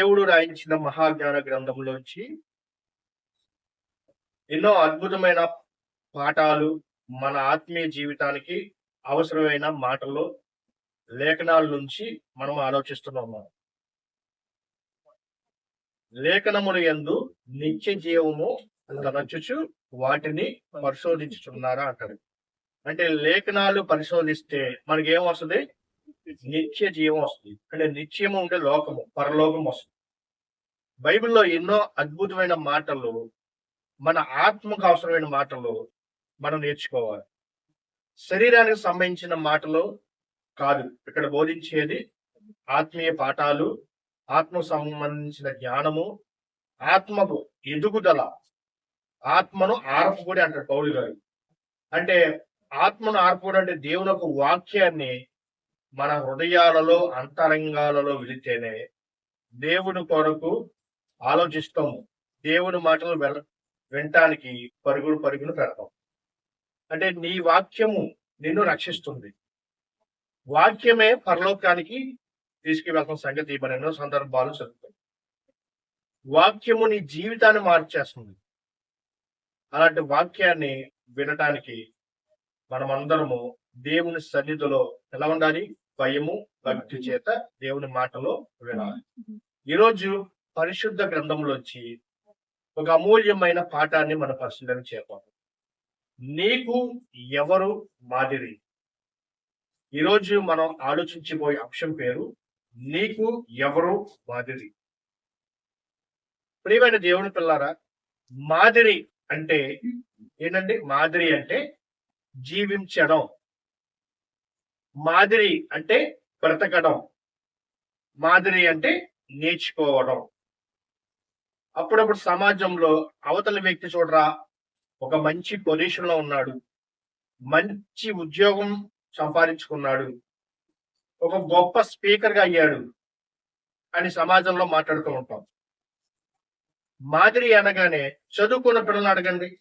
దేవుడు రాయించిన మహాజ్ఞాన గ్రంథంలోంచి ఎన్నో అద్భుతమైన పాఠాలు మన ఆత్మీయ జీవితానికి అవసరమైన మాటలు లేఖనాల నుంచి మనం ఆలోచిస్తున్నాం లేఖనములు ఎందు నిత్య జీవము తరచుచు వాటిని పరిశోధించుతున్నారా అంటారు అంటే లేఖనాలు పరిశోధిస్తే మనకి ఏం వస్తుంది? నిత్య జీవం వస్తుంది. అంటే నిత్యము ఉండే లోకము పరలోకం వస్తుంది. బైబిల్లో ఎన్నో అద్భుతమైన మాటలు మన ఆత్మకు అవసరమైన మాటలు మనం నేర్చుకోవాలి. శరీరానికి సంబంధించిన మాటలు కాదు. ఇక్కడ బోధించేది ఆత్మీయ పాఠాలు ఆత్మకు సంబంధించిన జ్ఞానము ఆత్మకు ఎదుగుదల ఆత్మను ఆర్పుకుడి అంటారు పౌరులు గారు. అంటే ఆత్మను ఆర్పుడు అంటే దేవుని యొక్క వాక్యాన్ని మన హృదయాలలో అంతరంగాలలో వెళితేనే దేవుని కొరకు ఆలోచిస్తాము. దేవుని మాటలు వెల వినటానికి పరుగులు పరుగులు పెడతాం. అంటే నీ వాక్యము నిన్ను రక్షిస్తుంది. వాక్యమే పరలోకానికి తీసుకువెళ్తున్న సంగతి మన ఎన్నో సందర్భాలు జరుగుతాయి. వాక్యము నీ జీవితాన్ని మార్చేస్తుంది. అలాంటి వాక్యాన్ని వినటానికి మనమందరము దేవుని సన్నిధిలో ఎలా ఉండాలి? భయము భక్తి చేత దేవుని మాటలో వినాలి. ఈరోజు పరిశుద్ధ గ్రంథంలోంచి ఒక అమూల్యమైన పాఠాన్ని మన పరిశీలన చేద్దాం. నీకు ఎవరు మాదిరి? ఈరోజు మనం ఆలోచించిపోయే అంశం పేరు నీకు ఎవరు మాదిరి? ప్రియమైన దేవుని పిల్లారా మాదిరి అంటే ఏంటండి మాదిరి అంటే జీవించడం. మాదిరి అంటే బ్రతకడం. మాదిరి అంటే నేర్చుకోవడం. అప్పుడప్పుడు సమాజంలో అవతల వ్యక్తి చూడరా ఒక మంచి పొజిషన్లో ఉన్నాడు. మంచి ఉద్యోగం సంపాదించుకున్నాడు. ఒక గొప్ప స్పీకర్గా అయ్యాడు అని సమాజంలో మాట్లాడుతూ ఉంటాం. మాదిరి అనగానే చదువుకున్న పిల్లలు అడగండి.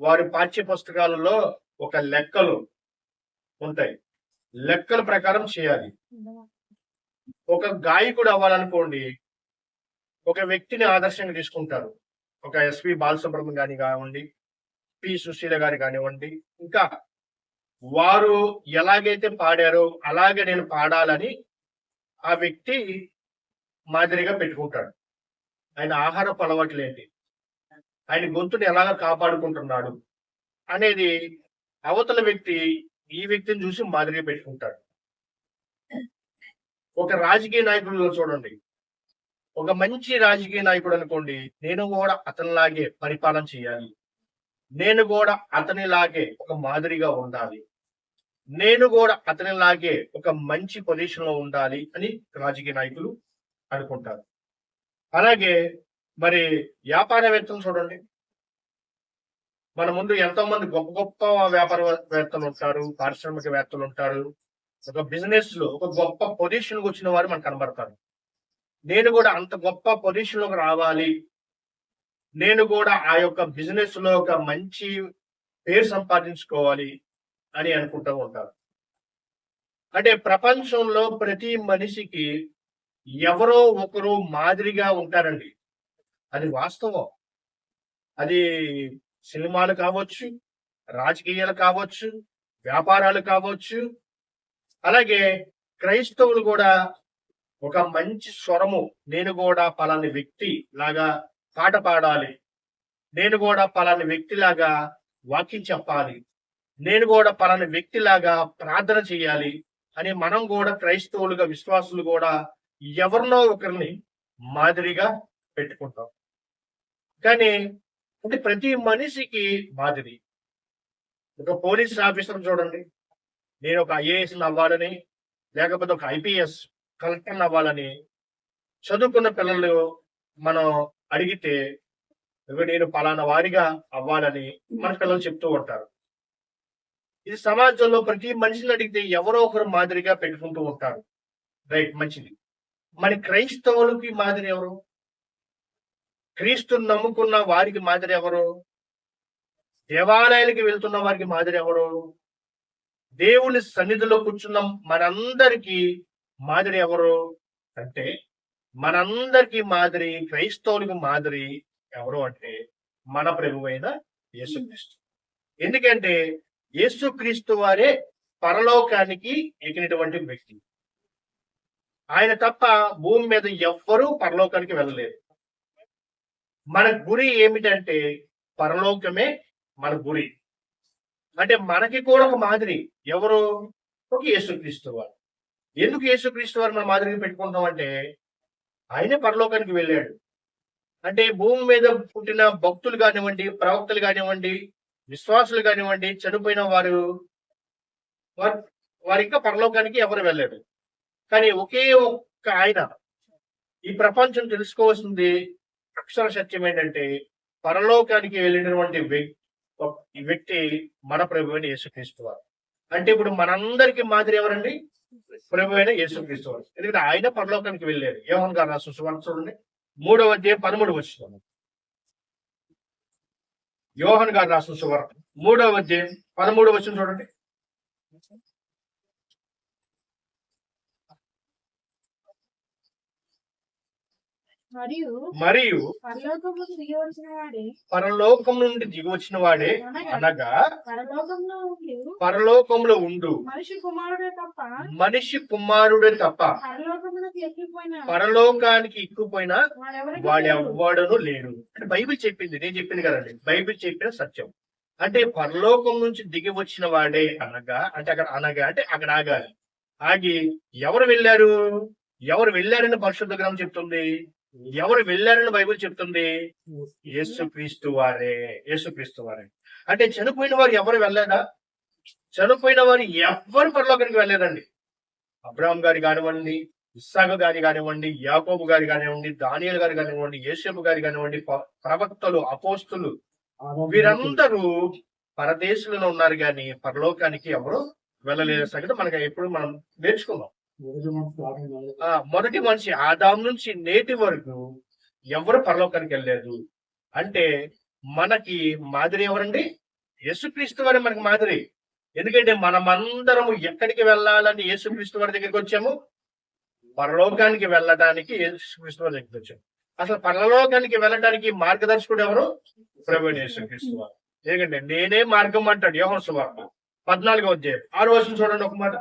వారి పాఠ్య పుస్తకాలలో ఒక లెక్కలు ఉంటాయి. లెక్కల ప్రకారం చేయాలి. ఒక గాయకుడు అవ్వాలనుకోండి ఒక వ్యక్తిని ఆదర్శంగా తీసుకుంటారు. ఒక ఎస్పి బాలసుబ్రహ్మణ్యం గాని కానివ్వండి పి సుశీల గారి కానివ్వండి ఇంకా వారు ఎలాగైతే పాడారో అలాగే నేను పాడాలని ఆ వ్యక్తి మాదిరిగా పెట్టుకుంటాడు. ఆయన ఆహారపు అలవాట్లు ఏంటి ఆయన గొంతుని ఎలాగ కాపాడుకుంటున్నాడు? అనేది అవతల వ్యక్తి ఈ వ్యక్తిని చూసి మాదిరిగా పెట్టుకుంటాడు. ఒక రాజకీయ నాయకుడు చూడండి. ఒక మంచి రాజకీయ నాయకుడు అనుకోండి నేను కూడా అతనిలాగే పరిపాలన చేయాలి. నేను కూడా అతనిలాగే ఒక మాదిరిగా ఉండాలి. నేను కూడా అతనిలాగే ఒక మంచి పొజిషన్లో ఉండాలి అని రాజకీయ నాయకులు అనుకుంటారు. అలాగే మరి వ్యాపారవేత్తలు చూడండి. మన ముందు ఎంతో మంది గొప్ప గొప్ప వ్యాపారవేత్తలు ఉంటారు పారిశ్రామికవేత్తలు ఉంటారు. ఒక బిజినెస్లో ఒక గొప్ప పొజిషన్ వచ్చిన వారు మనకు కనబడతారు. నేను కూడా అంత గొప్ప పొజిషన్లోకి రావాలి. నేను కూడా ఆ యొక్క బిజినెస్లో ఒక మంచి పేరు సంపాదించుకోవాలి అని అనుకుంటూ ఉంటారు. అంటే ప్రపంచంలో ప్రతి మనిషికి ఎవరో ఒకరు మాదిరిగా ఉంటారండి. అది వాస్తవం. అది సినిమాలు కావచ్చు రాజకీయాలు కావచ్చు వ్యాపారాలు కావచ్చు. అలాగే క్రైస్తవులు కూడా ఒక మంచి స్వరము నేను కూడా పలాని వ్యక్తి లాగా పాట పాడాలి నేను కూడా పలాని వ్యక్తి లాగా వాక్యం చెప్పాలి నేను కూడా పలాని వ్యక్తి లాగా ప్రార్థన చేయాలి అని మనం కూడా క్రైస్తవులుగా విశ్వాసులు కూడా ఎవరినో ఒకరిని మాదిరిగా పెట్టుకుంటాం. కానీ అంటే ప్రతి మనిషికి మాదిరి ఒక పోలీస్ ఆఫీసర్ చూడండి. నేను ఒక ఐఏఎస్ అవ్వాలని లేకపోతే ఒక ఐపీఎస్ కలెక్టర్ అవ్వాలని చదువుకున్న పిల్లలు మనం అడిగితే నేను పలానా వారిగా అవ్వాలని మన పిల్లలు చెప్తూ ఉంటారు. ఇది సమాజంలో ప్రతి మనిషిని అడిగితే ఎవరో ఒకరు మాదిరిగా పెట్టుకుంటూ ఉంటారు. రైట్ మంచిది. మరి క్రైస్తవులకి మాదిరి ఎవరు? క్రీస్తుని నమ్ముకున్న వారికి మాదిరి ఎవరు? దేవాలయాలకి వెళ్తున్న వారికి మాదిరి ఎవరు? దేవుని సన్నిధిలో కూర్చున్న మనందరికీ మాదిరి ఎవరు? అంటే మనందరికి మాదిరి క్రైస్తవులకి మాదిరి ఎవరు అంటే మన ప్రభు అయిన యేసుక్రీస్తు. ఎందుకంటే యేసుక్రీస్తు వారే పరలోకానికి ఎక్కినటువంటి వ్యక్తి. ఆయన తప్ప భూమి మీద ఎవ్వరూ పరలోకానికి వెళ్ళలేరు మన గురి ఏమిటంటే పరలోకమే మన గురి. అంటే మనకి కూడా ఒక మాదిరి. ఎవరు? ఒక యేసుక్రీస్తు వారు. ఎందుకు యేసుక్రీస్తు వారు మన మాదిరిగా పెట్టుకుంటాం అంటే ఆయనే పరలోకానికి వెళ్ళాడు. అంటే భూమి మీద పుట్టిన భక్తులు కానివ్వండి ప్రవక్తలు కానివ్వండి విశ్వాసులు కానివ్వండి చనిపోయిన వారు వారు వారు ఇంకా పరలోకానికి ఎవరు వెళ్ళాడు కానీ ఒకే ఒక్క ఆయన ఈ ప్రపంచం తెలుసుకోవాల్సింది అక్షర సత్యం ఏంటంటే పరలోకానికి వెళ్ళినటువంటి వ్యక్తి వ్యక్తి మన ప్రభు అయిన యేసుక్రీస్తు వారు. అంటే ఇప్పుడు మనందరికి మాదిరి ఎవరండి? ప్రభు అయిన యేసుక్రీస్తు వారు. ఎందుకంటే ఆయన పరలోకానికి వెళ్ళారు యోహన్ గారు రాసిన సువార్త చూడండి. మూడవ అధ్యాయం పదమూడు వచ్చిన యోహన్ గారు రాసిన సువార్త. మూడవ అధ్యాయం పదమూడు వచ్చిన చూడండి. మరియు పరలోకం నుండి దిగి వచ్చిన వాడే అనగా పరలోకంలో ఉండి మనిషి కుమారుడే తప్ప మనిషి కుమారుడే తప్ప పరలోకానికి ఎక్కుపోయినా వాడెవరికి వాడు లేడు. అంటే బైబిల్ చెప్పింది నేను చెప్పింది కదండి. బైబిల్ చెప్పిన సత్యం. అంటే పరలోకం నుంచి దిగి వచ్చిన వాడే అనగా అంటే అక్కడ అనగా అంటే అక్కడ ఆగాలి. ఆగి ఎవరు వెళ్ళారు? ఎవరు వెళ్ళారని పరిశుద్ధ గ్రంథం చెప్తుంది? ఎవరు వెళ్ళారని బైబిల్ చెప్తుంది? యేసుక్రీస్తు వారే యేసుక్రీస్తు వారే. అంటే చనిపోయిన వారు ఎవరు వెళ్ళారా? చనిపోయిన వారు ఎవ్వరు పరలోకానికి వెళ్ళలేదండి? అబ్రాహం గారి కానివ్వండి ఇస్సాకు గారి కానివ్వండి యాకోబు గారి కానివ్వండి దానియల్ గారి కానివ్వండి యేసేపు గారి కానివ్వండి ప్రవక్తలు అపోస్తులు వీరందరూ పరదేశంలో ఉన్నారు కానీ పరలోకానికి ఎవరు వెళ్ళలేని సంగతి మనకి ఎప్పుడు మనం నేర్చుకున్నాం మొదటి మనిషి ఆదాం నుంచి నేటి వరకు ఎవరు పరలోకానికి వెళ్ళలేదు? అంటే మనకి మాదిరి ఎవరండి? యేసుక్రీస్తు వారి మనకి మాదిరి. ఎందుకంటే మనమందరము ఎక్కడికి వెళ్ళాలని యేసుక్రీస్తు వారి దగ్గరికి వచ్చాము? పరలోకానికి వెళ్ళడానికి యేసుక్రీస్తు వారి దగ్గరికి వచ్చాము. అసలు పరలోకానికి వెళ్ళడానికి మార్గదర్శకుడు ఎవరు? ప్రవీణ్ యేసుక్రీస్తు వారు. ఎందుకంటే నేనే మార్గం అంటాడు యోహన్ సువార్త. పద్నాలుగో అధ్యాయం. ఆరు వచ్చిన చూడండి ఒక మాట.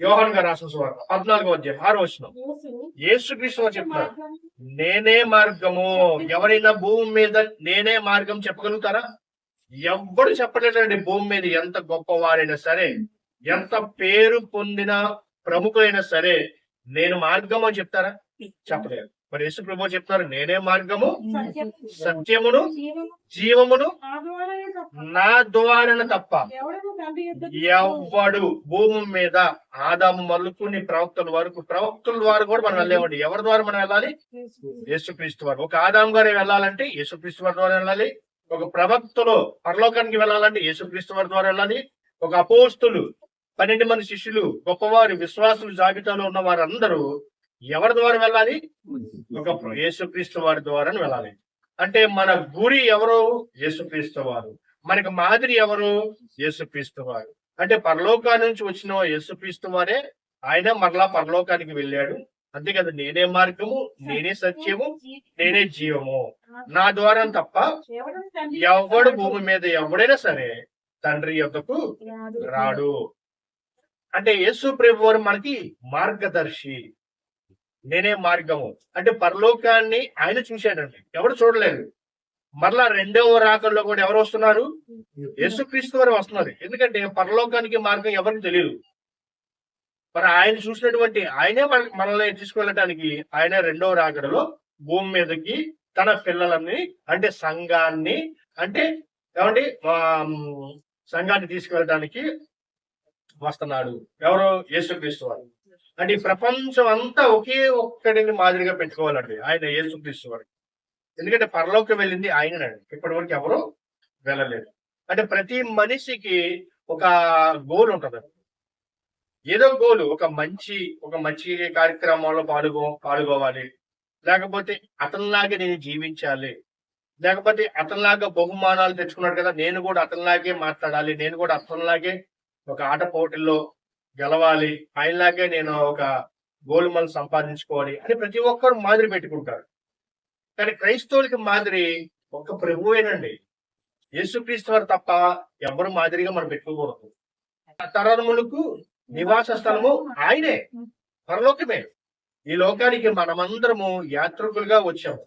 యోహన్ గారు రాసిన సువార్త పద్నాలుగో అధ్యాయం ఆరు వచ్చిన యేసు యేసుక్రీస్తు వారు చెప్తున్నారు. మార్గం నేనే మార్గము. ఎవరైనా భూమి మీద నేనే మార్గం చెప్పగలుగుతారా? ఎవ్వడు చెప్పలేడండి భూమి మీద ఎంత గొప్పవారైనా సరే ఎంత పేరు పొందిన ప్రముఖులైనా సరే నేను మార్గం అని చెప్తారా? చెప్పలేరు. మరి యేసు ప్రభు చెప్తున్నారు నేనే మార్గము సత్యం సత్యమును జీవము జీవమును నా ద్వారానే తప్ప. ఎవ్వడు భూమి మీద ఆదాము మొదలుకుని ప్రవక్తల వరకు ప్రవక్తల ద్వారా కూడా మనం వెళ్ళేవాడి. ఎవరి ద్వారా మనం వెళ్ళాలి? యేసుక్రీస్తు వారు. ఒక ఆదాం గారు వెళ్ళాలంటే యేసుక్రీస్తు వారి ద్వారా వెళ్ళాలి. ఒక ప్రవక్తలో పరలోకానికి వెళ్ళాలంటే యేసుక్రీస్తు వారి ద్వారా వెళ్ళాలి. ఒక అపోస్తులు పన్నెండు మంది శిష్యులు గొప్పవారు విశ్వాసులు జాబితాలో ఉన్న వారందరూ ఎవరి ద్వారా వెళ్ళాలి? ఒక యేసుక్రీస్తు వారి ద్వారా వెళ్ళాలి. అంటే మన గురి ఎవరు? యేసుక్రీస్తు వారు. మనకి మాదిరి ఎవరు? యేసుక్రీస్తు వారు. అంటే పరలోకా నుంచి వచ్చిన యేసుక్రీస్తు వారే ఆయన మరలా పరలోకానికి వెళ్ళాడు. అంతే కదా నేనే మార్గము నేనే సత్యము నేనే జీవము. నా ద్వారా తప్ప ఎవడు భూమి మీద ఎవడైనా సరే తండ్రి యొద్దకు రాడు. రాడు. అంటే యేసు ప్రభు వారు మనకి మార్గదర్శి. నేనే మార్గము. అంటే పరలోకాన్ని ఆయన చూశాడండి. ఎవరు చూడలేదు. మరలా రెండవ రాకల్లో కూడా ఎవరు వస్తున్నారు? యేసుక్రీస్తు వారు వస్తున్నారు. ఎందుకంటే పరలోకానికి మార్గం ఎవరికి తెలియదు మరి ఆయన చూసినటువంటి ఆయనే మన మనల్ని తీసుకువెళ్ళటానికి ఆయన రెండవ రాకడలో భూమి మీదకి తన పిల్లలని అంటే సంఘాన్ని అంటే ఏమండి? సంఘాన్ని తీసుకువెళ్ళటానికి వస్తున్నాడు. ఎవరు? యేసుక్రీస్తు వారు. అంటే ఈ ప్రపంచం అంతా ఒకే ఒక్కడిని మాదిరిగా పెట్టుకోవాలండి ఆయన ఏసుక్రీస్తు వారు. ఎందుకంటే పరలోకి వెళ్ళింది ఆయననండి ఇప్పటి వరకు ఎవరు వెళ్ళలేదు. అంటే ప్రతి మనిషికి ఒక గోల్ ఉంటుంది. ఏదో గోలు ఒక మంచి ఒక మంచి కార్యక్రమంలో పాల్గొ పాల్గొవాలి. లేకపోతే అతనిలాగే నేను జీవించాలి. లేకపోతే అతనిలాగా బహుమానాలు తెచ్చుకున్నాడు కదా నేను కూడా అతనిలాగే మాట్లాడాలి నేను కూడా అతనిలాగే ఒక ఆట పోటీల్లో గెలవాలి. ఆయనలాగే నేను ఒక గోల్మాల్ సంపాదించుకోవాలి అని ప్రతి ఒక్కరు మాదిరి పెట్టుకుంటారు. కానీ క్రైస్తవులకి మాదిరి ఒక ప్రభువేనండి యేసుక్రీస్తు వారు తప్ప ఎవరు మాదిరిగా మనం పెట్టుకోకూడదు. తరములకు నివాస స్థలము ఆయనే. పరలోకమే. ఈ లోకానికి మనమందరము యాత్రికులుగా వచ్చాము.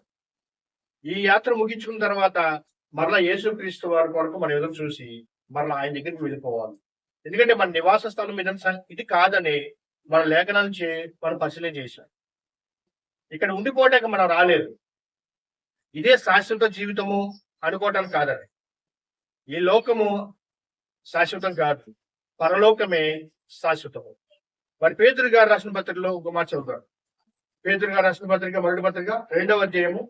ఈ యాత్ర ముగించుకున్న తర్వాత మరలా యేసుక్రీస్తు వారి కొరకు మనం ఎదురు చూసి మరలా ఆయన దగ్గరికి వెళ్ళిపోవాలి. ఎందుకంటే మన నివాస స్థలం ఇదంతా ఇది కాదని మన లేఖనాల చే మనం పరిశీలన చేశాం ఇక్కడ ఉండిపోవటానికి మనం రాలేదు. ఇదే శాశ్వత జీవితము అనుకోవటానికి కాదని. ఈ లోకము శాశ్వతం కాదు. పరలోకమే శాశ్వతము. మరి పేదరు గారు రాసిన పత్రికలో ఒక మాట చదువుతారు. పేదరు గారు రాసిన పత్రిక మొదటి పత్రిక రెండవ అధ్యాయము.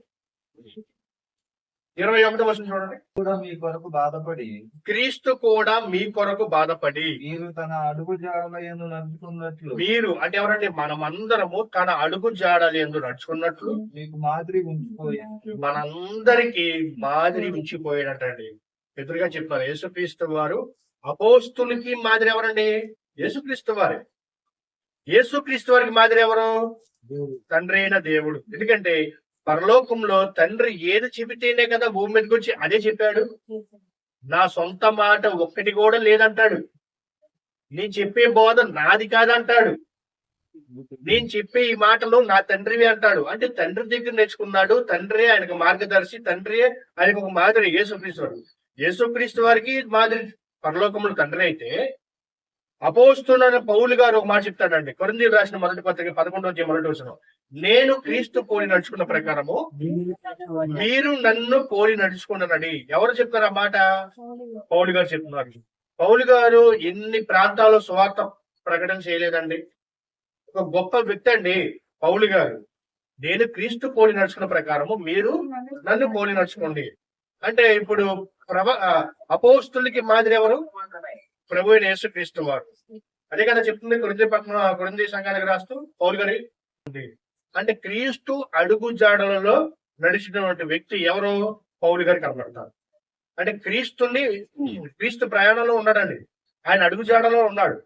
ఇరవై ఒకటో వర్షం చూడండి. కూడా మీ కొరకు బాధపడి క్రీస్తు కూడా మీ కొరకు బాధపడి మీరు తన అడుగు జాడల ఎందు నడుచుకున్నట్లు మీరు అంటే ఎవరంటే మనమందరము తన అడుగు జాడలు ఎందు నడుచుకున్నట్లు మీకు మాదిరి ఉంచిపోయి మనందరికి మాదిరి ఉంచిపోయినట్టండి. ఎదురుగా చెప్పారు యేసుక్రీస్తు వారు. అపోస్తులకి మాదిరి ఎవరండి? యేసుక్రీస్తు వారే. యేసుక్రీస్తు వారికి మాదిరి ఎవరు? తండ్రి అయిన దేవుడు. ఎందుకంటే పరలోకంలో తండ్రి ఏది చెబితేనే కదా భూమి మీదకి వచ్చి అదే చెప్పాడు. నా సొంత మాట ఒక్కటి కూడా లేదంటాడు. నేను చెప్పే బోధ నాది కాదంటాడు. నేను చెప్పే ఈ మాటలు నా తండ్రివి అంటాడు. అంటే తండ్రి దగ్గర నేర్చుకున్నాడు. తండ్రి ఆయనకు మార్గదర్శి తండ్రి ఆయనకు ఒక మాదిరి యేసుక్రీస్తు వాడు యేసుక్రీస్తు వారికి మాదిరి పరలోకములు తండ్రి అయితే అపోస్తున్న పౌలు గారు ఒక మాట చెప్తాడండి. కొరిందీలు రాసిన మొదటి పత్రిక పదకొండవ మొదటి వచ్చిన నేను క్రీస్తు పోలి నడుచుకున్న ప్రకారము మీరు నన్ను పోలి నడుచుకున్నారని. ఎవరు చెప్తారు ఆ మాట? పౌలు గారు చెప్తున్నారు పౌలు గారు ఎన్ని ప్రాంతాల్లో స్వార్థ ప్రకటన చేయలేదండి. ఒక గొప్ప వ్యక్తి అండి పౌలు గారు. నేను క్రీస్తు పోలి నడుచుకున్న ప్రకారము మీరు నన్ను పోలి నడుచుకోండి. అంటే ఇప్పుడు ప్రభ అపోస్తులకి మాదిరి ఎవరు? ప్రభు నేసు యేసు క్రీస్తు వారు. అదే కదా చెప్తుంది కొరింది పక్కన కొరింది సంఘానికి రాస్తూ పౌలు గారి అంటే క్రీస్తు అడుగు జాడలలో నడిచినటువంటి వ్యక్తి ఎవరు? పౌలు గారికి కనబడతారు అంటే క్రీస్తుని క్రీస్తు ప్రయాణంలో ఉన్నాడండి. ఆయన అడుగు జాడలో ఉన్నాడు.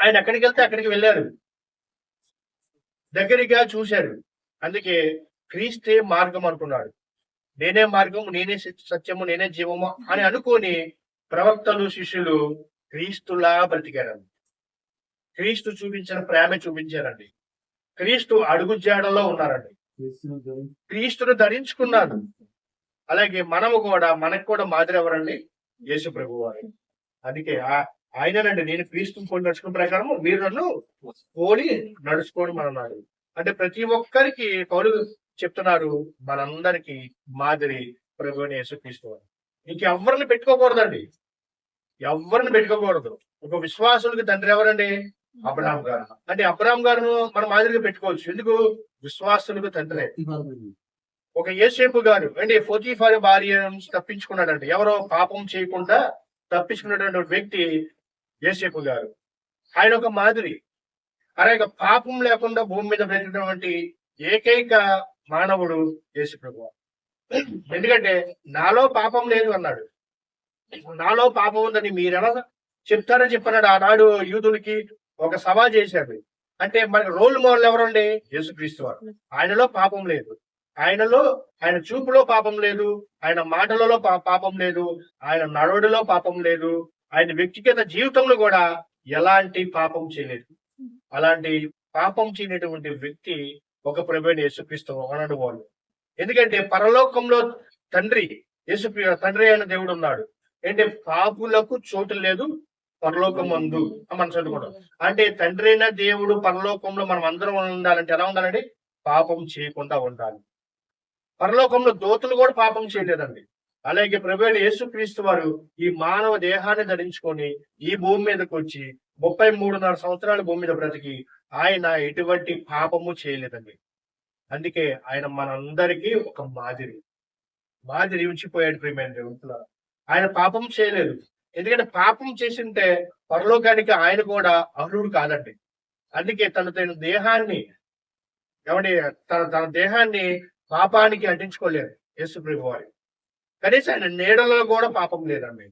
ఆయన ఎక్కడికి వెళ్తే అక్కడికి వెళ్ళారు. దగ్గరగా చూశారు. అందుకే క్రీస్తే మార్గం అనుకున్నాడు. నేనే మార్గం నేనే సత్యము నేనే జీవము అని అనుకొని ప్రవక్తలు శిష్యులు క్రీస్తులా బ్రతికారండి. క్రీస్తు చూపించిన ప్రేమ చూపించారండి. క్రీస్తు అడుగు జాడలో ఉన్నారండి. క్రీస్తును ధరించుకున్నాడు అలాగే మనము కూడా మనకు కూడా మాదిరి ఎవరండి యేసు ప్రభు వారు. అందుకే ఆ- ఆయననండి. నేను క్రీస్తు పోలి నడుచుకున్న ప్రకారం మీరు నన్ను పోలి నడుచుకోవడం అన్నాడు అంటే ప్రతి ఒక్కరికి పౌరు చెప్తున్నారు మనందరికి మాదిరి ప్రభుని యేసుక్రీస్తు యేసు క్రీస్తు వారు. ఇంకెవరిని పెట్టుకోకూడదండి. ఎవరిని పెట్టుకోకూడదు. ఒక విశ్వాసులకి తండ్రి ఎవరండి? అబ్రహాం గారు. అంటే అబ్రహాం గారును మనం మాదిరిగా పెట్టుకోవచ్చు. ఎందుకు? విశ్వాసులకు తండ్రి. ఒక ఏసేపు గారు అంటే ఫోర్టీఫైవ్ భార్య తప్పించుకున్నాడంట. తప్పించుకున్నాడంటే ఎవరో పాపం చేయకుండా తప్పించుకున్నటువంటి వ్యక్తి ఏసేపు గారు. ఆయన ఒక మాదిరి. అలాగే పాపం లేకుండా భూమి మీద పెరిగినటువంటి ఏకైక మానవుడు యేసు ప్రభు ఎందుకంటే నాలో పాపం లేదు అన్నాడు. నాలో పాపం ఉందని మీరెలా చెప్తారని చెప్పన్నాడు. ఆనాడు యూదులకి ఒక సభ చేశాడు. అంటే మనకి రోల్ మోడల్ ఎవరండి? యేసుక్రీస్తు వారు. ఆయనలో పాపం లేదు. ఆయనలో ఆయన చూపులో పాపం లేదు. ఆయన మాటలలో పాపం లేదు. ఆయన నడవడిలో పాపం లేదు. ఆయన వ్యక్తిగత జీవితంలో కూడా ఎలాంటి పాపం చేయలేదు. అలాంటి పాపం చేయనటువంటి వ్యక్తి ఒక ప్రభుని యేసుక్రీస్తు అనడు వాళ్ళు. ఎందుకంటే పరలోకంలో తండ్రి యేసు తండ్రి అయిన దేవుడు ఉన్నాడు. అంటే పాపులకు చోటు లేదు. పరలోకం మందు మనం చదువుకోవడం అంటే తండ్రి అయిన దేవుడు పరలోకంలో మనం అందరం ఉండాలంటే ఎలా ఉండాలండి? పాపం చేయకుండా ఉండాలి. పరలోకంలో దోతులు కూడా పాపం చేయలేదండి. అలాగే ప్రభు అయిన యేసుక్రీస్తు వారు ఈ మానవ దేహాన్ని ధరించుకొని ఈ భూమి మీదకి వచ్చి ముప్పై మూడున్నర సంవత్సరాల భూమి మీద బ్రతికి ఆయన ఎటువంటి పాపము చేయలేదండి. అందుకే ఆయన మనందరికీ ఒక మాదిరి. మాదిరి ఉంచిపోయాడు ప్రియమైన. ఆయన పాపం చేయలేదు. ఎందుకంటే పాపం చేసింటే పరలోకానికి ఆయన కూడా అర్హుడు కాదండి. అందుకే తన తన దేహాన్ని ఏమండి తన తన దేహాన్ని పాపానికి అంటించుకోలేదు యేసు ప్రభు వారి. కనీసం ఆయన నీడలో కూడా పాపం లేదండి.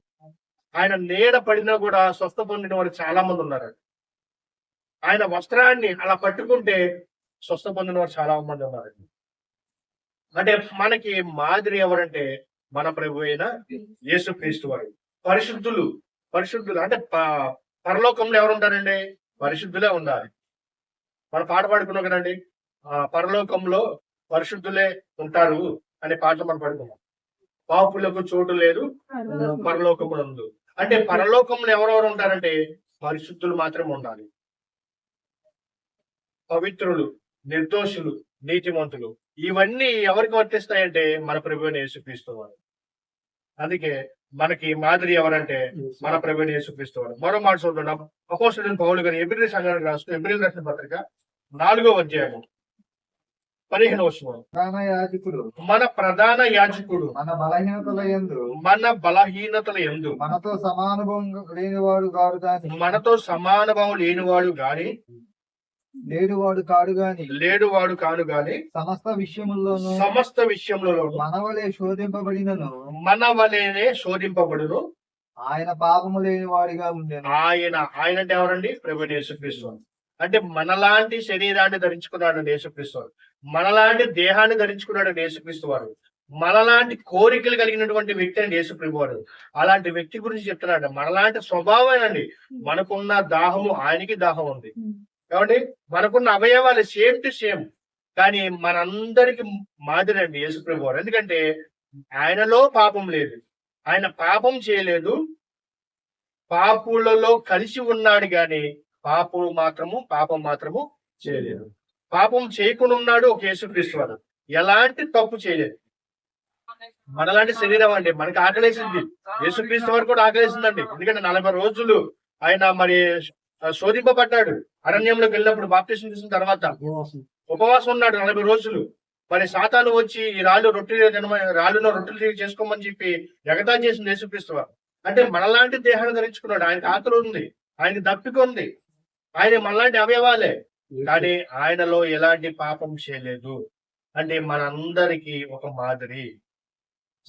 ఆయన నీడ పడినా కూడా స్వస్థ పొందిన వారు చాలా మంది ఉన్నారు. ఆయన వస్త్రాన్ని అలా పట్టుకుంటే స్వస్థ పొందిన వారు చాలా మంది ఉన్నారండి. అంటే మనకి మాదిరి ఎవరంటే మన ప్రభు అయిన యేసుక్రీస్తు వారు. పరిశుద్ధులు పరిశుద్ధులు. అంటే పరలోకంలో ఎవరు ఉంటారండి పరిశుద్ధులే ఉండాలి. మనం పాట పాడుకున్నాం కదండి? ఆ పరలోకంలో పరిశుద్ధులే ఉంటారు అనే పాటలు మనం పాడుకున్నాం పాపులకు చోటు లేదు పరలోకములు ఉంది అంటే పరలోకంలో ఎవరెవరు ఉంటారంటే? పరిశుద్ధులు మాత్రమే ఉండాలి. పవిత్రులు నిర్దోషులు నీతిమంతులు. ఇవన్నీ ఎవరికి వర్తిస్తాయంటే? మన ప్రభుని యేసుక్రీస్తు వారు. అందుకే మనకి మాదిరి ఎవరంటే మన ప్రభుని యేసుక్రీస్తు వారు మరో మాట చూద్దాం. అపోస్తుడైన పౌలు గారు ఎబ్రిల్ సంఘానికి రాస్తూ ఎబ్రిల్ రాసిన పత్రిక నాలుగో అధ్యాయం పదిహేను ప్రధాన యాజకుడు. మన ప్రధాన యాజకుడు. మన బలహీనతల యందు. మన బలహీనతల ఎందు మనతో సమానుభవం లేనివాడు గాని. మనతో సమాన భావం లేనివాడు గాని లేడువాడు కాడు గాని లేడువాడు కాను గాని సమస్త విషయముల్లోనూ సమస్త విషయంలో మనవలే శోధింపబడినను. మన వలనే శోధింపబడును. ఆయన పాపము లేని వాడిగా ఉండేను. ఆయన ఆయన అంటే ఎవరండి? ప్రభు యేసుక్రీస్తు. అంటే మనలాంటి శరీరాన్ని ధరించుకున్నాడు యేసుక్రీస్తు. మనలాంటి దేహాన్ని ధరించుకున్నాడు యేసుక్రీస్తు వారు. మనలాంటి కోరికలు కలిగినటువంటి వ్యక్తి అండి యేసుప్రభు వారు. అలాంటి వ్యక్తి గురించి చెప్తున్నాడు. మనలాంటి స్వభావం అండి. మనకున్న దాహము ఆయనకి దాహం ఉంది. కాబట్టి మనకున్న అవయవాలు సేమ్ టు సేమ్ కానీ మనందరికి మాదిరి అండి యేసుప్రభు వారు. ఎందుకంటే ఆయనలో పాపం లేదు. ఆయన పాపం చేయలేదు. పాపులలో కలిసి ఉన్నాడు కానీ పాపులు మాత్రము పాపం మాత్రము చేయలేదు. పాపం చేయకుండా ఉన్నాడు ఒక యేసుక్రీస్తు వారు. ఎలాంటి తప్పు చేయలేదు. మనలాంటి శరీరం అండి. మనకి ఆకలేసింది. యేసుక్రీస్తు వారు కూడా ఆకలేసిందండి. ఎందుకంటే నలభై రోజులు ఆయన మరి శోధింపబడ్డాడు. అరణ్యంలోకి వెళ్ళినప్పుడు బాప్టిజం తీసిన తర్వాత ఉపవాసం. ఉన్నాడు నలభై రోజులు. మరి సాతాను వచ్చి ఈ రాళ్ళు రొట్టెలు తినమ- రాళ్ళులో రొట్టెలు చేసుకోమని చెప్పి ఎగతా చేసింది యేసుక్రీస్తు అంటే మనలాంటి దేహాన్ని ధరించుకున్నాడు. ఆయనకి ఆకలి ఉంది. ఆయనకి దప్పిక ఉంది. ఆయన మనలాంటి అవయవాలే. కానీ ఆయనలో ఎలాంటి పాపం చేయలేదు. అంటే మనందరికీ ఒక మాదిరి.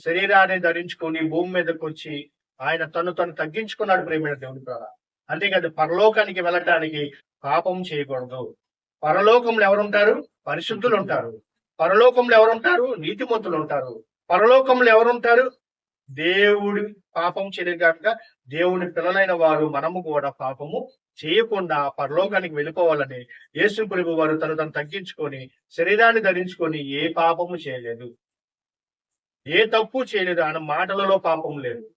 శరీరాన్ని ధరించుకొని భూమి మీదకి వచ్చి ఆయన తను తను తగ్గించుకున్నాడు ప్రేమైన దేవుని ద్వారా అంతేకాదు పరలోకానికి వెళ్ళటానికి పాపం చేయకూడదు. పరలోకంలో ఎవరుంటారు? పరిశుద్ధులు ఉంటారు. పరలోకంలో ఎవరుంటారు? నీతిమంతులు ఉంటారు. పరలోకంలో ఎవరుంటారు? దేవుడి పాపం చేయలేదు కాక దేవుని పిల్లలైన వారు మనము కూడా పాపము చేయకుండా పరలోకానికి వెళ్ళిపోవాలని యేసు ప్రభు వారు తను తను తగ్గించుకొని శరీరాన్ని ధరించుకొని ఏ పాపము చేయలేదు. ఏ తప్పు చేయలేదు. ఆయన మాటలలో పాపం లేదు.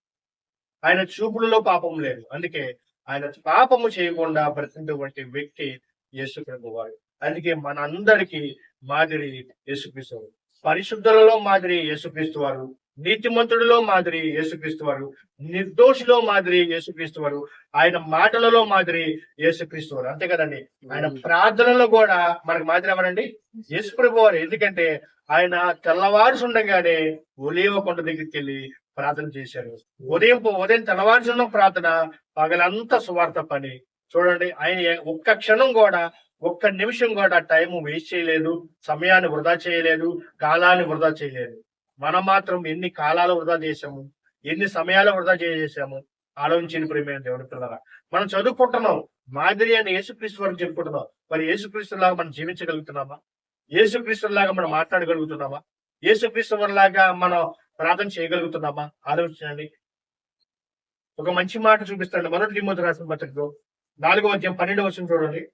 ఆయన చూపులలో పాపం లేదు. అందుకే ఆయన పాపము చేయకుండా బ్రతికినటువంటి వ్యక్తి యేసు ప్రభు వారు. అందుకే మన అందరికి మాదిరి యేసుక్రీస్తు. పరిశుద్ధులలో మాదిరి యేసుక్రీస్తు వారు. నీతిమంతుడిలో మాదిరి యేసుక్రీస్తు వారు. నిర్దోషిలో మాదిరి యేసుక్రీస్తు వారు. ఆయన మాటలలో మాదిరి యేసుక్రీస్తు వారు. అంతే కదండి. ఆయన ప్రార్థనలో కూడా మనకు మాదిరి ఎవరండి? యేసు ప్రభు వారు. ఎందుకంటే ఆయన తెల్లవారుసు ఉండగానే ఒలివ కొండ దగ్గరికి వెళ్ళి ప్రార్థన చేశారు. ఉదయం ఉదయం తెల్లవారుజున్న ప్రార్థన పగలంతా సువార్త పని. చూడండి ఆయన ఒక్క క్షణం కూడా ఒక్క నిమిషం కూడా టైం వేస్ట్ చేయలేదు సమయాన్ని వృధా చేయలేదు కాలాన్ని వృధా చేయలేదు. మనం మాత్రం ఎన్ని కాలాలు వృధా చేశాము ఎన్ని సమయాలు వృధా చేసేసాము ఆలోచించిన ప్రేమైన దేవుడు పిల్లరా మనం చదువుకుంటున్నాం మాదిరి అని యేసుక్రీస్తు వరకు చెప్పుకుంటున్నాం. మరి యేసుక్రీస్తు లాగా మనం జీవించగలుగుతున్నామా? యేసుక్రీస్తు లాగా మనం మాట్లాడగలుగుతున్నామా? యేసుక్రీస్తు లాగా మనం ప్రార్థన చేయగలుగుతున్నామా? ఆలోచించండి. ఒక మంచి మాట చూపిస్తాడు. మొదటి తిమ్మతి రాసిన పత్రికలో నాలుగో అధ్యాయం పన్నెండు వచ్చిన చూడండి.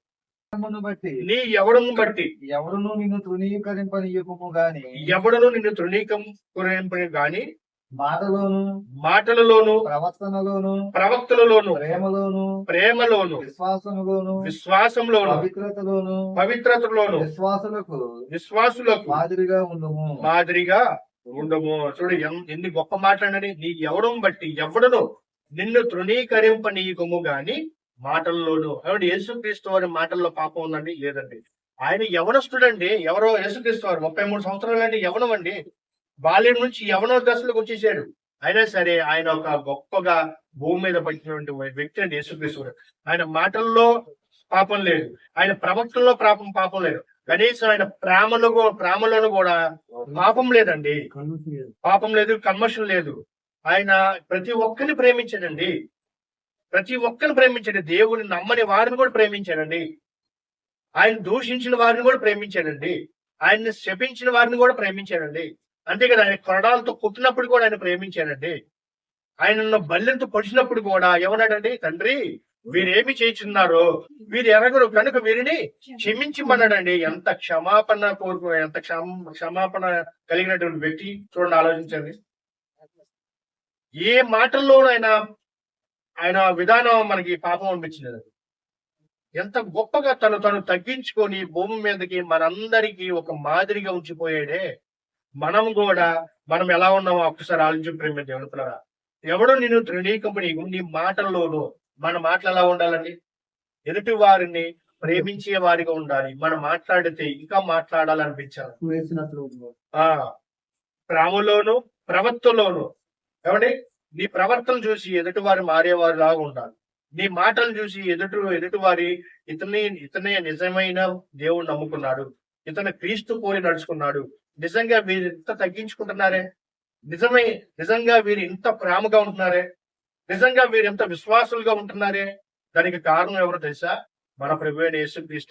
బట్టి నీ ఎవడను బట్టి? ఎవరును నిన్ను తృణీకరింపనీయకము గాని? ఎవడను నిన్ను తృణీకం కురేంపని గాని? మాటలోను మాటలలోను ప్రవర్తనలోను ప్రవక్తలలోను ప్రేమలోను ప్రేమలోను విశ్వాసములోను విశ్వాసంలోను పవిత్రతలోను పవిత్రతలోను విశ్వాసులకు విశ్వాసులకు మాదిరిగా ఉండుము. మాదిరిగా ఉండము. చూడు ఎన్ని గొప్ప మాట్లాడని నీ ఎవడం బట్టి ఎవడను నిన్ను తృణీకరింపనీయకము గాని మాటల్లోను. ఏమంటే యేసుక్రీస్తు వారి మాటల్లో పాపం ఉందండి? లేదండి. ఆయన యవనస్తుడండి. ఎవరో యేసుక్రీస్తు వారు. ముప్పై మూడు సంవత్సరాలు అంటే యవనం అండి బాల్యం నుంచి యవనో దశలకు వచ్చేసాడు. అయినా సరే ఆయన ఒక గొప్పగా భూమి మీద పట్టినటువంటి వ్యక్తి అండి యేసుక్రీస్తు ఆయన మాటల్లో పాపం లేదు. ఆయన ప్రవక్తల్లో పాపం పాపం లేదు. కనీసం ఆయన ప్రేమలో ప్రేమలోను కూడా పాపం లేదండి. పాపం లేదు కల్మషం లేదు. ఆయన ప్రతి ఒక్కరిని ప్రేమించాడండి. ప్రతి ఒక్కరిని ప్రేమించాడు. దేవుని నమ్మని వారిని కూడా ప్రేమించాడండి. ఆయన దూషించిన వారిని కూడా ప్రేమించాడండి. ఆయన్ని శపించిన వారిని కూడా ప్రేమించాడండి. అంతే కదా ఆయన కొరడాలతో కొట్టినప్పుడు కూడా ఆయన ప్రేమించాడండి. ఆయన బల్లెంతో పొడిచినప్పుడు కూడా ఏమన్నాడండి? తండ్రి వీరేమి చేయించున్నారో? వీరు ఎరగరు. కనుక వీరిని క్షమించమన్నాడండి ఎంత క్షమాపణ కోరుకు ఎంత క్షమ క్షమాపణ కలిగినటువంటి వ్యక్తి చూడండి ఆలోచించండి. ఏ మాటల్లోనూ ఆయన ఆయన విధానం మనకి పాపం అనిపించలేదు. ఎంత గొప్పగా తను తను తగ్గించుకొని భూమి మీదకి మనందరికీ ఒక మాదిరిగా ఉంచిపోయాడే. మనం కూడా మనం ఎలా ఉన్నామో ఒక్కసారి ఆలోచించి ప్రేమ దేవుడుతున్నారా ఎవడో నేను తృణీకంపడి నీ మాటల్లోనూ మన మాటలు ఎలా ఉండాలండి? ఎదుటి వారిని ప్రేమించే వారిగా ఉండాలి. మనం మాట్లాడితే ఇంకా మాట్లాడాలనిపించాలి. ఆ ప్రేమలోను ప్రవర్తనలోను. ఏమండి? నీ ప్రవర్తన చూసి ఎదుటి వారు మారేవారు లాగా ఉండాలి. నీ మాటలు చూసి ఎదుటి ఎదుటి వారి ఇతని ఇతనే నిజమైన దేవుడు నమ్ముకున్నాడు. ఇతను క్రీస్తు పోలి నడుచుకున్నాడు. నిజంగా వీరు ఇంత తగ్గించుకుంటున్నారే? నిజమే నిజంగా వీరు ఇంత ప్రేమగా ఉంటున్నారే? నిజంగా వీరు ఎంత విశ్వాసులుగా ఉంటున్నారే? దానికి కారణం ఎవరో తెలుసా? మన ప్రభు అయిన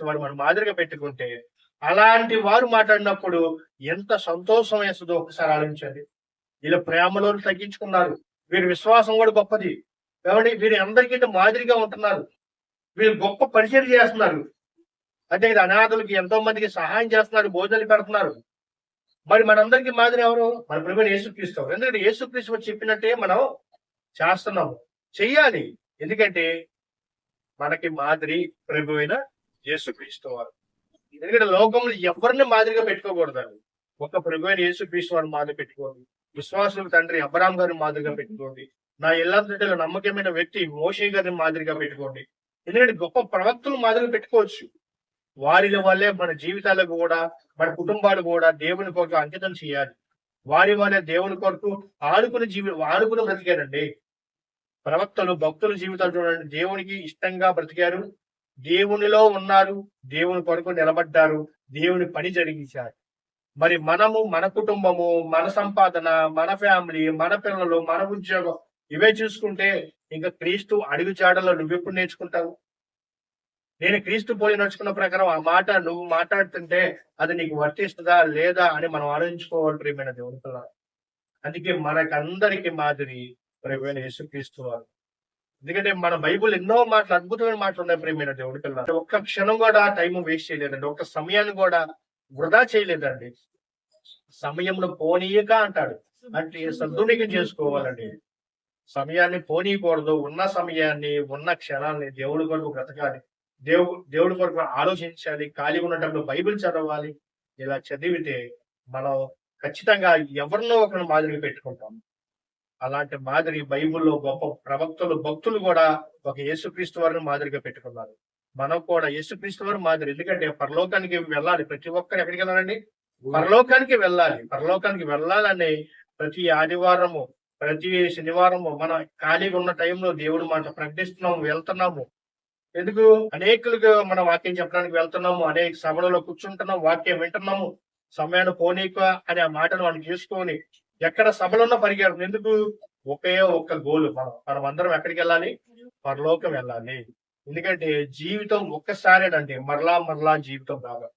వారు మనం మాదిరిగా పెట్టుకుంటే అలాంటి వారు మాట్లాడినప్పుడు ఎంత సంతోషం వేస్తుందో ఒకసారి ఆలోచించండి. వీళ్ళ ప్రేమలో తగ్గించుకున్నారు. వీరి విశ్వాసం కూడా గొప్పది. కాబట్టి వీరు అందరికంటే మాదిరిగా ఉంటున్నారు. వీరు గొప్ప పరిచయం చేస్తున్నారు. అంటే ఇది అనాథులకి ఎంతో మందికి సహాయం చేస్తున్నారు భోజనాలు పెడుతున్నారు. మరి మనందరికీ మాదిరి ఎవరు? మన ప్రభుత్వం యేసుక్రీస్తు ఎందుకంటే యేసుక్రీస్తు చెప్పినట్టే మనం చేస్తున్నాము చెయ్యాలి. ఎందుకంటే మనకి మాదిరి ప్రభు అయిన యేసుక్రీస్తు వారు. ఎందుకంటే లోకంలో ఎవరిని మాదిరిగా పెట్టుకోకూడదు ఒక ప్రభు అయిన యేసుక్రీస్తు వారిని మాదిరి పెట్టుకోండి. విశ్వాసుల తండ్రి అబ్రామ్ గారిని మాదిరిగా పెట్టుకోండి. నా ఇళ్ళంతటిలో నమ్మకమైన వ్యక్తి మోషే గారిని మాదిరిగా పెట్టుకోండి. ఎందుకంటే గొప్ప ప్రవక్తలు మాదిరిగా పెట్టుకోవచ్చు. వారి వల్లే మన జీవితాలకు కూడా మన కుటుంబాలు కూడా దేవుని కొరకు అంకితం చేయాలి. వారి వారి దేవుని కొరకు ఆడుకుని జీవి ఆడుకుని బ్రతికారండి ప్రవక్తలు భక్తుల జీవితాలు చూడండి. దేవునికి ఇష్టంగా బ్రతికారు. దేవునిలో ఉన్నారు. దేవుని కొరకు నిలబడ్డారు. దేవుని పని జరిగించారు. మరి మనము మన కుటుంబము మన సంపాదన మన ఫ్యామిలీ మన పిల్లలు మన ఉద్యోగం ఇవే చూసుకుంటే ఇంకా క్రీస్తు అడుగు జాడలో నువ్వెప్పుడు నేర్చుకుంటావు? నేను క్రీస్తు పోలి నడుచుకున్న ప్రకారం ఆ మాట నువ్వు మాట్లాడుతుంటే అది నీకు వర్తిస్తుందా లేదా అని మనం ఆలోచించుకోవాలి ప్రియమైన దేవుని అందుకే మనకందరికి మాదిరి ప్రియమైన యేసుక్రీస్తు వారు. ఎందుకంటే మన బైబుల్ ఎన్నో మాటలు అద్భుతమైన మాటలు ఉన్నాయి ప్రియమైన దేవుడికల్లా ఒక్క క్షణం కూడా టైం వేస్ట్ చేయలేదండి. ఒక్క సమయాన్ని కూడా వృధా చేయలేదండి. సమయంలో పోనీయక అంటాడు. అంటే సద్వినియోగం చేసుకోవాలండి. సమయాన్ని పోనీయకూడదు. ఉన్న సమయాన్ని ఉన్న క్షణాన్ని దేవుడి కొరకు బ్రతకాలి. దేవు దేవుడి కొరకు ఆలోచించాలి. ఖాళీగా ఉన్నప్పుడు బైబిల్ చదవాలి. ఇలా చదివితే మనం ఖచ్చితంగా ఎవరినో ఒకరిని మాదిరిగా పెట్టుకుంటాం. అలాంటి మాదిరి బైబిల్లో గొప్ప ప్రవక్తలు భక్తులు కూడా ఒక యేసుక్రీస్తు వారిని మాదిరిగా పెట్టుకున్నారు. మనం కూడా యేసుక్రీస్తు వారి మాదిరి. ఎందుకంటే పరలోకానికి వెళ్ళాలి. ప్రతి ఒక్కరు ఎక్కడికి వెళ్ళాలండి? పరలోకానికి వెళ్ళాలి. పరలోకానికి వెళ్ళాలని ప్రతి ఆదివారము ప్రతి శనివారము మన ఖాళీగా ఉన్న టైంలో దేవుడు మాట ప్రకటిస్తున్నాము వెళ్తున్నాము. ఎందుకు? అనేకులుగా మన వాక్యం చెప్పడానికి వెళ్తున్నాము అనేక సభలలో కూర్చుంటున్నాం వాక్యం వింటున్నాము సమయాన్ని పోనీక అనే మాటను మనం చేసుకొని ఎక్కడ సభలున్నా పరిగెడతాం ఎందుకు? ఒకే ఒక్క గోలు మనం మనం అందరం ఎక్కడికి వెళ్ళాలి? పరలోకం వెళ్ళాలి. ఎందుకంటే జీవితం ఒక్కసారేనండి మరలా మరలా జీవితం రాగా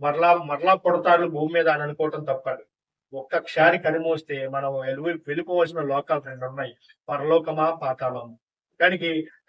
మరలా మరలా కొడతారు భూమి మీద అని అనుకోవటం తప్పదు. ఒక్కసారి కనిమోస్తే మనం వెళ్ళి వెళ్ళిపోవలసిన లోకాలు రెండు ఉన్నాయి. పరలోకమా పాతాళము? కనుక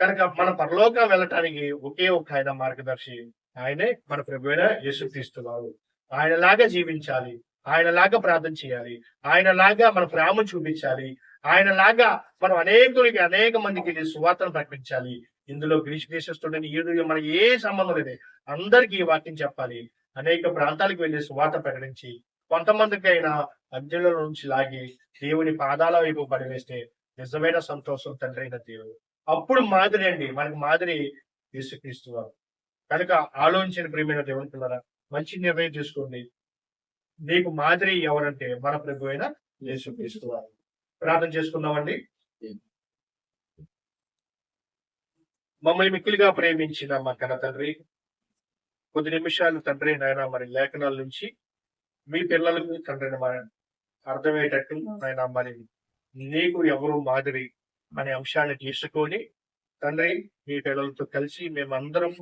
కనుక మన పరలోకం వెళ్ళటానికి ఒకే ఒక ఆయన మార్గదర్శి ఆయనే మన ప్రభు అయిన ఆయన ఆయనలాగా జీవించాలి. ఆయనలాగా ప్రార్థన చేయాలి. ఆయనలాగా మన ప్రేమ చూపించాలి. ఆయనలాగా మనం అనేకులకి అనేక మందికి సువార్తను ప్రకటించాలి. ఇందులో గ్రీష్ దేశస్తుడని ఈదు మన ఏ సంబంధం లేదు. అందరికీ ఈ వాక్యం చెప్పాలి. అనేక ప్రాంతాలకు వెళ్ళి సువార్త ప్రకటించి కొంతమందికి అయినా అగ్నిలో నుంచి లాగి దేవుని పాదాల వైపు పడివేస్తే నిజమైన సంతోషం తండ్రి అయిన దేవుడు. అప్పుడు మాదిరి అండి. మనకి మాదిరి యేసుక్రీస్తు వారు. కనుక ఆలోచించిన ప్రియమైన దేవుని పిల్లరా మంచి నిర్ణయం తీసుకోండి. నీకు మాదిరి ఎవరంటే మన ప్రభు అయిన యేసుక్రీస్తు వారు. ప్రార్థన చేసుకుందామండి. మమ్మల్ని మిక్కిలిగా ప్రేమించిన మా కన్న తండ్రి కొద్ది నిమిషాలు తండ్రి నాయన మరి లేఖనాల నుంచి మీ పిల్లలకు తండ్రి మరి అర్థమయ్యేటట్టు నాయన మరి నీకు ఎవరు మాదిరి అనే అంశాన్ని తీసుకొని తండ్రి మీ పిల్లలతో కలిసి మేమందరం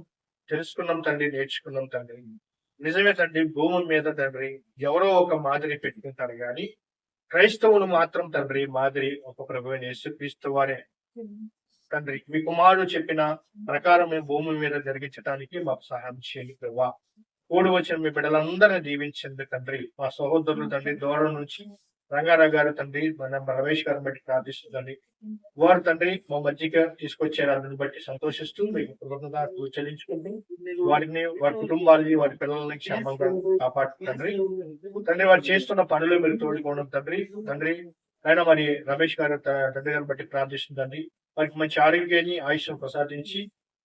తెలుసుకున్నాం తండ్రి నేర్చుకున్నాం తండ్రి. నిజమే తండ్రి భూమి మీద తండ్రి ఎవరో ఒక మాదిరి పెట్టుకుంటారు కానీ క్రైస్తవులు మాత్రం తండ్రి మాదిరి ఒక ప్రభు యేసుక్రీస్తు వారే. తండ్రి మీ కుమారుడు చెప్పిన ప్రకారం మేము భూమి మీద జరిగించడానికి మాకు సహాయం చేయండి ప్రభా. కూడి వచ్చిన మీ బిడ్డలందరినీ దీవించండి తండ్రి. మా సహోదరులు తండ్రి దూరం నుంచి రంగారావు గారు తండ్రి మన రమేష్ గారిని బట్టి ప్రార్థిస్తుందండి వారు తండ్రి మా మధ్యగా తీసుకొచ్చారు. అందరిని బట్టి సంతోషిస్తూ మీకు కృతజ్ఞతలు చెల్లించుకుంటూ వారిని వారి కుటుంబాలని వారి పిల్లల్ని క్షేమంగా కాపాడు తండ్రి తండ్రి వారు చేస్తున్న పనులు మీరు తోడుకోవడం తండ్రి. తండ్రి ఆయన మరి రమేష్ గారు తండ్రి గారిని బట్టి ప్రార్థిస్తుందండి వారికి మంచి ఆరోగ్యాన్ని ఆయుష్ను ప్రసాదించి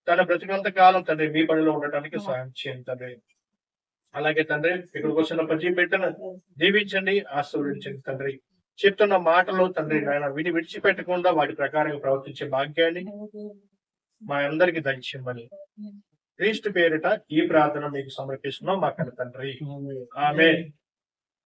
తన బ్రతికంత కాలం తండ్రి మీ పనిలో ఉండటానికి సహాయం చేయండి తండ్రి. అలాగే తండ్రి ఇక్కడికి వచ్చిన ప్రతి బిడ్డను దీవించండి ఆశీర్వదించండి తండ్రి. చెప్తున్న మాటలు తండ్రి ఆయన విని విడిచిపెట్టకుండా వాటి ప్రకారం ప్రవర్తించే భాగ్యాన్ని మా అందరికి దయచేయమని. క్రీస్తు పేరిట ఈ ప్రార్థన మీకు సమర్పిస్తున్నాం మా కన్న తండ్రి. ఆమె